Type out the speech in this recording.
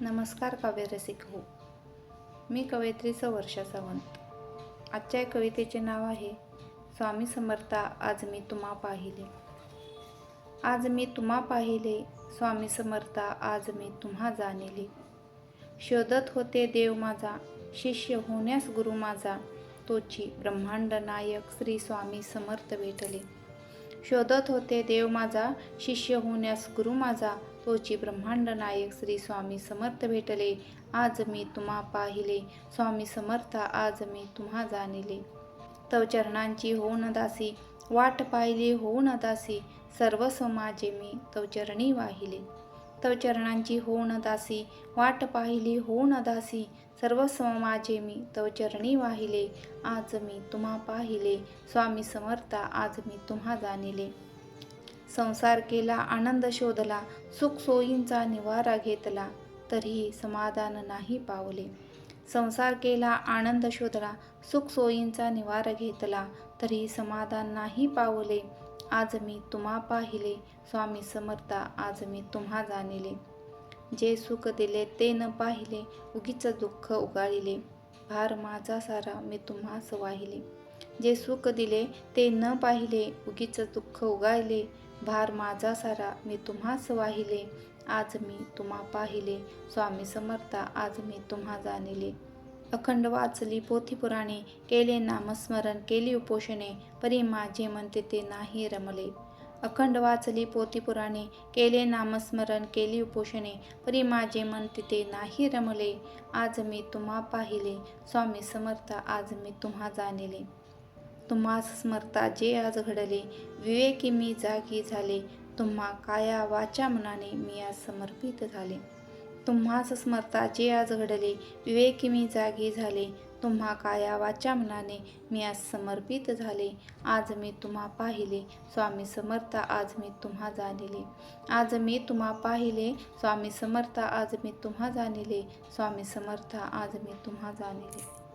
नमस्कार काव्यरसिक हो. मी कवयित्रीचं वर्षा सावंत. आजच्या या कवितेचे नाव आहे स्वामी समर्था आज मी तुम्हा पाहिले. आज मी तुम्हा पाहिले स्वामी समर्था आज मी तुम्हा जाणले. शोधत होते देव माझा शिष्य होण्यास गुरु माझा तोची ब्रह्मांड नायक श्री स्वामी समर्थ भेटले. शोधत होते देव माझा शिष्य होण्यास गुरु माझा तोची ब्रह्मांड नायक श्री स्वामी समर्थ भेटले. आज मी तुम्हा पाहिले. स्वामी समर्थ आज मी तुम्हा जाणिले. तव चरणांची होऊन दासी वाट पाहिली होऊन दासी सर्वस्व माझे मी तव चरणी वाहिले. तव चरणांची होऊन दासी वाट पाहिली होऊन दासी सर्वस्व माझे मी तव चरणी वाहिले. आज मी तुम्हा पाहिले. स्वामी समर्था आज मी तुम्हा जाणिले. संसार केला आनंद शोधला सुखसोयींचा निवारा घेतला तरीही समाधान नाही पावले. संसार केला आनंद शोधला सुखसोयींचा निवारा घेतला तरीही समाधान नाही पावले. आज मी तुम्हा पाहिले स्वामी समर्था आज मी तुम्हा जाणिले. जे सुख दिले ते न पाहिले उगीच दुःख उगाळिले. भार माझा सारा मी तुम्हास वाहिले जे सुख दिले ते न पाहिले उगीच दुःख उगाळले. भार माझा सारा मी तुम्हास वाहिले आज मी तुम्हा पाहिले. स्वामी समर्था आज मी तुम्हा जाणिले. अखंड वाचली पोथी पुराणे केले नामस्मरण केली उपोषणे परी माझे म्हणते ते नाही रमले. अखंड वाचली पोथी पुराणे केले नामस्मरण केली उपोषणे परी माझे मन तिथे नाही रमले. आज मी तुम्हा पाहिले स्वामी समर्थ आज मी तुम्हा जाणिले. तुम्हास स्मरता जे आज घडले. विवेकी मी जागी झाले. तुम्हा काया वाचा मनाने मी आज समर्पित झाले. तुम्हास स्मरता जे आज घडले. विवेकी मी जागी झाले. तुम्हा काया वाचा मनाने मी आज समर्पित झाले. आज मी तुम्हा पाहिले. स्वामी समर्थ आज मी तुम्हा जाणिले. आज मी तुम्हा पाहिले. स्वामी समर्था आज मी तुम्हा जाणिले. स्वामी समर्था आज मी तुम्हा जाणिले.